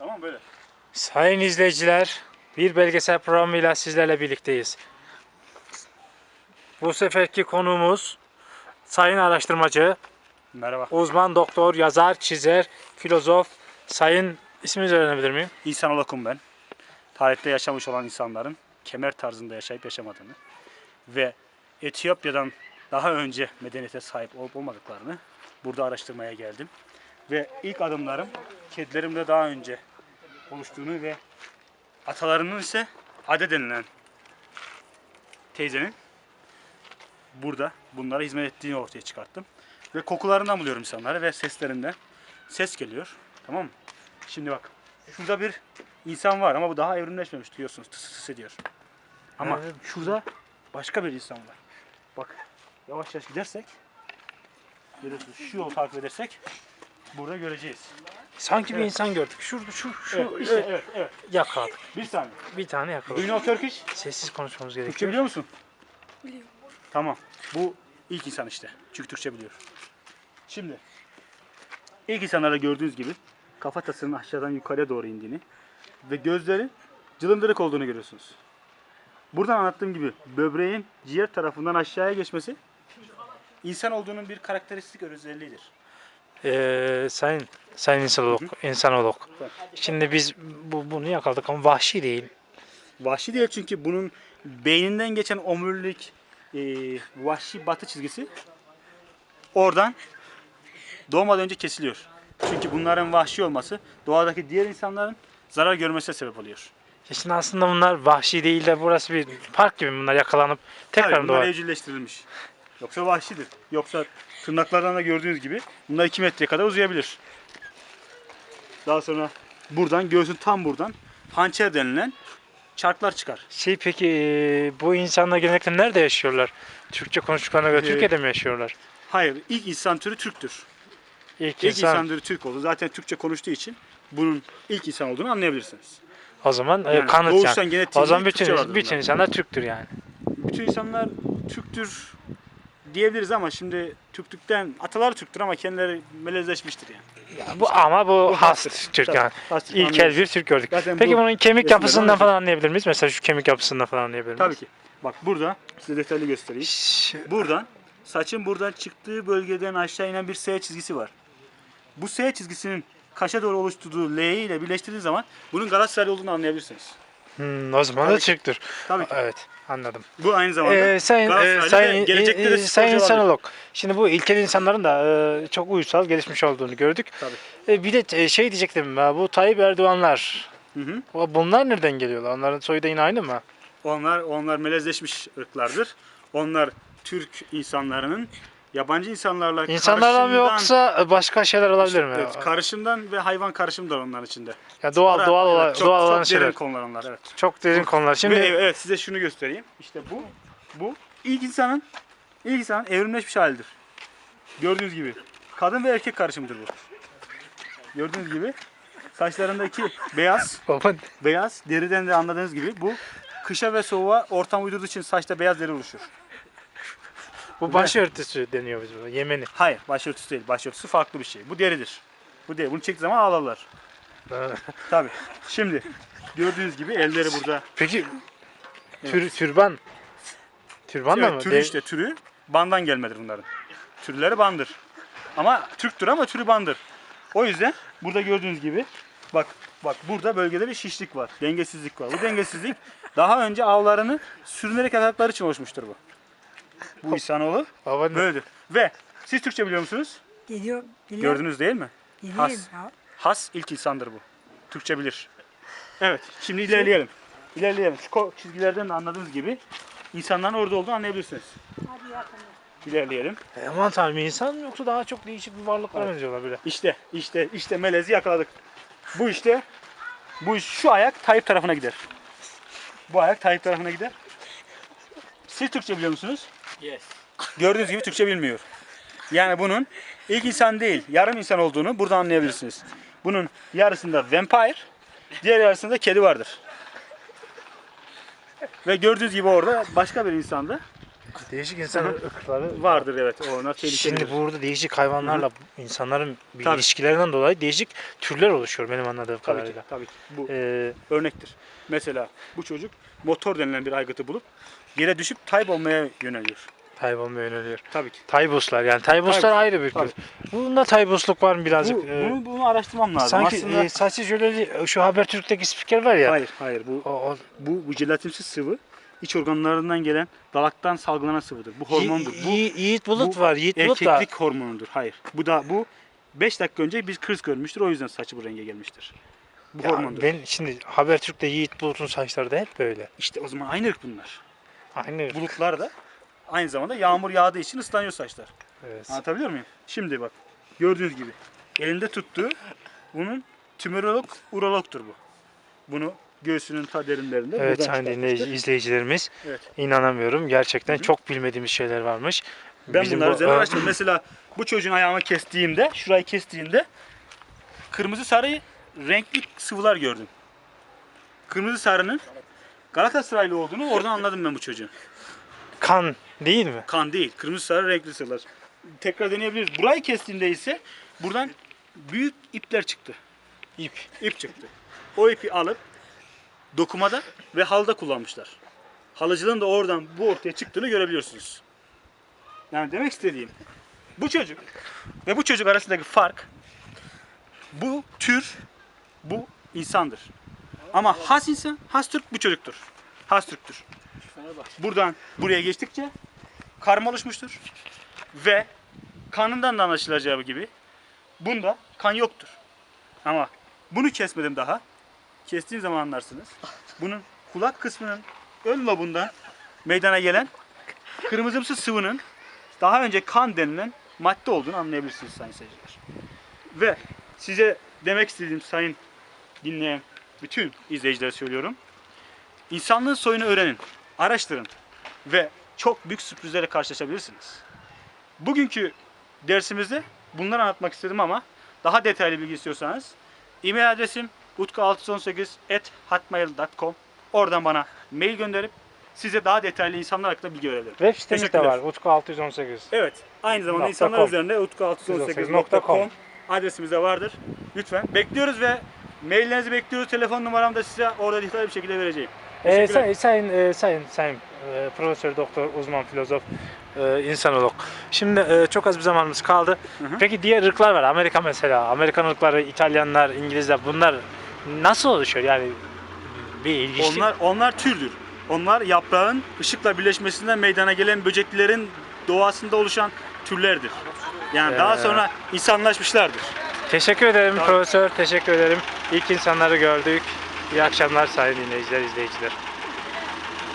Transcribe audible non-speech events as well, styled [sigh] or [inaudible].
Tamam böyle. Sayın izleyiciler, bir belgesel programıyla sizlerle birlikteyiz. Bu seferki konuğumuz sayın araştırmacı, Merhaba. uzman doktor, yazar, çizer, filozof, sayın isminizi öğrenebilir miyim? İnsan olakum ben. Tarihte yaşamış olan insanların kemer tarzında yaşayıp yaşamadığını ve Etiyopya'dan daha önce medeniyete sahip olup olmadıklarını burada araştırmaya geldim. Ve ilk adımlarım kedilerimde daha önce oluştuğunu ve atalarının ise Ade denilen teyzenin burada bunlara hizmet ettiğini ortaya çıkarttım. Ve kokularından buluyorum insanları ve seslerinden. Ses geliyor. Tamam mı? Şimdi bak. Şurada bir insan var ama bu daha evrimleşmemiş diyorsunuz. Tıs tıs ediyor. Ama Evet. şurada başka bir insan var. Bak yavaş yavaş gidersek görüyorsunuz şu yolu takip edersek burada göreceğiz. Sanki bir Evet. insan gördük. Şurada şu şu Evet, işte, evet, evet. yakaladık. Bir saniye. Bir tane Do yakaladık. you know Turkish? Sessiz konuşmamız Türkçe gerekiyor. biliyor musun? Biliyorum. Tamam. Bu ilk insan işte. Çünkü Türkçe biliyor. Şimdi ilk insanlarda gördüğünüz gibi kafatasının aşağıdan yukarıya doğru indiğini ve gözleri cılındırık olduğunu görüyorsunuz. Buradan anlattığım gibi böbreğin ciğer tarafından aşağıya geçmesi insan olduğunun bir karakteristik özelliğidir. Ee, sayın sayın insanolog, insanolog. Şimdi biz bu, bunu yakaladık ama vahşi değil. Vahşi değil çünkü bunun beyninden geçen omurilik e, vahşi batı çizgisi oradan doğmadan önce kesiliyor. Çünkü bunların vahşi olması doğadaki diğer insanların zarar görmesine sebep oluyor. Ya Şimdi aslında bunlar vahşi değil de burası bir park gibi bunlar yakalanıp tekrar Tabii bunlar doğar. evcilleştirilmiş. Yoksa vahşidir. Yoksa tırnaklardan da gördüğünüz gibi bunlar 2 metreye kadar uzayabilir. Daha sonra buradan göğsün tam buradan hançer denilen çarklar çıkar. Şey peki e, bu insanlar genellikle nerede yaşıyorlar? Türkçe konuştuklarına göre Ee, Türkiye'de mi yaşıyorlar? Hayır, ilk insan türü Türktür. İlk İlk insan, insan türü Türk oldu. Zaten Türkçe konuştuğu için bunun ilk insan olduğunu anlayabilirsiniz. o zaman e, Yani kanıt yani. O zaman bütün bütün insanlar Türktür yani. Bütün insanlar Türktür diyebiliriz ama şimdi Türklükten atalar Türktür ama kendileri melezleşmiştir yani. Ya bu ama bu, Bu has. Türk Tabii, yani. hastır, İlkel bir Türk gördük. Zaten Peki bu bunun kemik yapısından falan anlayabilir miyiz? Mesela şu kemik yapısından falan anlayabilir miyiz? Tabii ki. Bak burada size detaylı göstereyim. Buradan saçın buradan çıktığı bölgeden aşağı inen bir S çizgisi var. Bu S çizgisinin kaşa doğru oluşturduğu L ile birleştirdiği zaman bunun Galatasaray olduğunu anlayabilirsiniz. Hmm, o zaman da Tabii ki. Türktür. Tabii ki. Evet anladım. Bu aynı zamanda Ee, sayın e, sayın ve gelecekte de e, e, sayın insanolog. Şimdi bu ilkel insanların da e, çok uysal gelişmiş olduğunu gördük. Tabii. E, bir de e, şey diyecektim e, bu Tayyip Erdoğanlar Hı hı. o- bunlar nereden geliyorlar? Onların soyu da yine aynı mı? Onlar onlar melezleşmiş ırklardır. Onlar Türk insanlarının yabancı insanlarla İnsanlarla mı karışımdan- yoksa başka şeyler olabilir mi? Evet, karışımdan ve hayvan karışımı da onların içinde. ya doğal Ora- doğal evet, olan, çok, doğal olan çok şeyler. derin konular onlar evet. Çok derin konular. Şimdi Ve evet size şunu göstereyim. İşte bu bu ilk insanın ilk insanın evrimleşmiş halidir. Gördüğünüz gibi kadın ve erkek karışımıdır bu. Gördüğünüz gibi saçlarındaki beyaz Baba, beyaz deriden de anladığınız gibi bu kışa ve soğuğa ortam uydurduğu için saçta beyaz deri oluşur. Bu başörtüsü deniyor biz buna. Yemeni. Hayır, başörtüsü değil. Başörtüsü farklı bir şey. Bu deridir. Bu deri. Bunu çektiği zaman ağlarlar. [laughs] Tabii. Şimdi gördüğünüz gibi elleri burada. Peki tür, türban. Türban da Evet, mı? türü De- işte türü bandan gelmedir bunların. Türleri bandır. Ama Türktür ama türü bandır. O yüzden burada gördüğünüz gibi bak bak burada bölgede bir şişlik var. Dengesizlik var. Bu dengesizlik daha önce avlarını sürünerek yakaladıkları için oluşmuştur bu. Bu insanoğlu ne- böyledir. Ve siz Türkçe biliyor musunuz? Geliyor, geliyor. Gördünüz değil mi? Geliyor. Has. Has ilk insandır bu. Türkçe bilir. Evet, şimdi ilerleyelim. İlerleyelim. Şu ko- çizgilerden de anladığınız gibi insanların orada olduğunu anlayabilirsiniz. İlerleyelim. E, aman tanrım insan mı yoksa daha çok değişik bir varlıklara benziyorlar böyle. İşte, işte, işte melezi yakaladık. Bu işte, bu iş- şu ayak Tayyip tarafına gider. Bu ayak Tayyip tarafına gider. Siz Türkçe biliyor musunuz? Gördüğünüz gibi Türkçe bilmiyor. Yani bunun ilk insan değil, yarım insan olduğunu burada anlayabilirsiniz. Bunun yarısında vampire, diğer yarısında kedi vardır. Ve gördüğünüz gibi orada başka bir insanda Değişik insan ırkları Vardır evet. Tehlikeli. Şimdi burada değişik hayvanlarla insanların bir Tabii. ilişkilerinden dolayı değişik türler oluşuyor benim anladığım Tabii ki, kadarıyla. tabii ki. Bu Ee, örnektir. Mesela bu çocuk motor denilen bir aygıtı bulup yere düşüp kaybolmaya yöneliyor. Taybol yöneliyor. Tabii ki. Taybuslar yani Taybuslar Tabii, ayrı bir tabii. Bunda Taybusluk var mı birazcık? Bu, bunu, bunu araştırmam lazım. sanki Aslında e, saçı jöleli şu Habertürk'teki spiker var ya. hayır, hayır. Bu, O, o, bu, bu jelatinsiz sıvı iç organlarından gelen dalaktan salgılanan sıvıdır. Bu hormondur. Bu Yi- Yiğit Bulut bu var. Yiğit Bulut da erkeklik hormonudur. Hayır. Bu da bu 5 dakika önce bir kız görmüştür. O yüzden saçı bu renge gelmiştir. Bu Ya hormondur. ben şimdi Habertürk'te Yiğit Bulut'un saçları da hep böyle. İşte o zaman aynı ırk bunlar. Aynı. Bulutlar da aynı zamanda yağmur yağdığı için ıslanıyor saçlar. Evet. Anlatabiliyor muyum? Şimdi bak gördüğünüz gibi elinde tuttuğu bunun tümörolog urologtur bu. Bunu göğsünün ta derinlerinde Evet buradan dinleyici, çıkartmıştır. izleyicilerimiz Evet. inanamıyorum. Gerçekten çok bilmediğimiz şeyler varmış. Ben Bizim bunları bu- üzerine araştırdım. Mesela bu çocuğun ayağımı kestiğimde, şurayı kestiğimde kırmızı sarı renkli sıvılar gördüm. Kırmızı sarının Galatasaraylı olduğunu oradan anladım ben bu çocuğun. Kan değil mi? Kan değil, kırmızı sarı renkli sıvılar. Tekrar deneyebiliriz. Burayı kestiğimde ise buradan büyük ipler çıktı. İp. ip çıktı. O ipi alıp dokumada ve halda kullanmışlar. Halıcılığın da oradan bu ortaya çıktığını görebiliyorsunuz. Yani demek istediğim bu çocuk ve bu çocuk arasındaki fark bu tür bu insandır. Ama has insan, has Türk bu çocuktur. Has Türk'tür. Buradan buraya geçtikçe karma oluşmuştur. Ve kanından da anlaşılacağı gibi bunda kan yoktur. Ama bunu kesmedim daha. Kestiğim zaman anlarsınız. Bunun kulak kısmının ön lobundan meydana gelen kırmızımsı sıvının daha önce kan denilen madde olduğunu anlayabilirsiniz sayın seyirciler. Ve size demek istediğim sayın dinleyen bütün izleyicilere söylüyorum. İnsanlığın soyunu öğrenin, araştırın ve çok büyük sürprizlerle karşılaşabilirsiniz. Bugünkü dersimizde bunları anlatmak istedim ama daha detaylı bilgi istiyorsanız e-mail adresim utku618 Oradan bana mail gönderip size daha detaylı insanlar hakkında bilgi verebilirim. Web sitemiz de var. Utku 618. Evet. Aynı zamanda Nokta insanlar com. üzerinde .com. utku618.com adresimiz de vardır. Lütfen bekliyoruz ve maillerinizi bekliyoruz. Telefon numaramı da size orada detaylı bir şekilde vereceğim. Teşekkürler. say- sayın, e, sayın, sayın e, profesör, doktor, uzman, filozof, e, insanolog. Şimdi e, çok az bir zamanımız kaldı. hı. Peki diğer ırklar var. Amerika mesela. Amerikan ırkları, İtalyanlar, İngilizler bunlar nasıl oluşuyor? Yani bir ilginçlik. Onlar onlar türdür. Onlar yaprağın ışıkla birleşmesinden meydana gelen böceklerin doğasında oluşan türlerdir. Yani daha Ee. sonra insanlaşmışlardır. Teşekkür ederim Tabii. profesör. Teşekkür ederim. İlk insanları gördük. İyi akşamlar sayın dinleyiciler, izleyiciler.